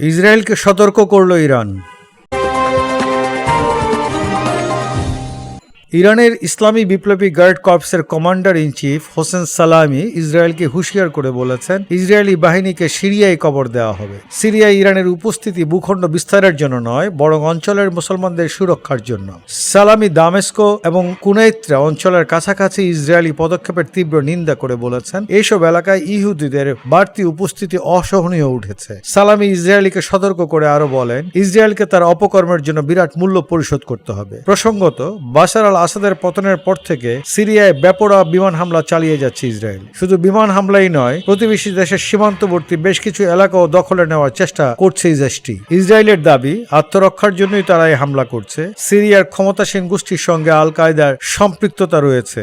ইসরায়েলকে সতর্ক করল ইরান। ইরানের ইসলামী বিপ্লবী guard কর্পসের commander in chief Hossein Salami ইসরায়েলকে হুঁশিয়ার করে বলেছেন, ইসরায়েলি বাহিনীকে সিরিয়ায় কবর দেওয়া হবে। সিরিয়ায় ইরানের উপস্থিতি ভূখণ্ড বিস্তারের জন্য নয়, বরং অঞ্চলের মুসলমানদের সুরক্ষার জন্য। সালামি দামেস্কো এবং কুনাইত্রা অঞ্চলের কাছাকাছি ইসরায়েলি পদক্ষেপের তীব্র নিন্দা করে বলেছেন এইসব এলাকায় ইহুদিদের বাড়তি উপস্থিতি অসহনীয় উঠেছে। সালামি ইসরায়েলিকে সতর্ক করে আরও বলেন, ইসরায়েলকে তার অপকর্মের জন্য বিরাট মূল্য পরিশোধ করতে হবে। প্রসঙ্গত, বাশার আল আসাদের পতনের পর থেকে সিরিয়ায় ব্যাপরা বিমান হামলা চালিয়ে যাচ্ছে ইসরায়েল। শুধু বিমান হামলাই নয়, প্রতিবেশী দেশের সীমান্তবর্তী বেশ কিছু এলাকাও দখলে নেওয়ার চেষ্টা করছে ইসরায়েলটি। ইসরায়েলের দাবি, আত্মরক্ষার জন্যই তারা এই হামলা করছে। সিরিয়ার ক্ষমতাসীন গোষ্ঠীর সঙ্গে আল কায়দার সম্পৃক্ততা রয়েছে।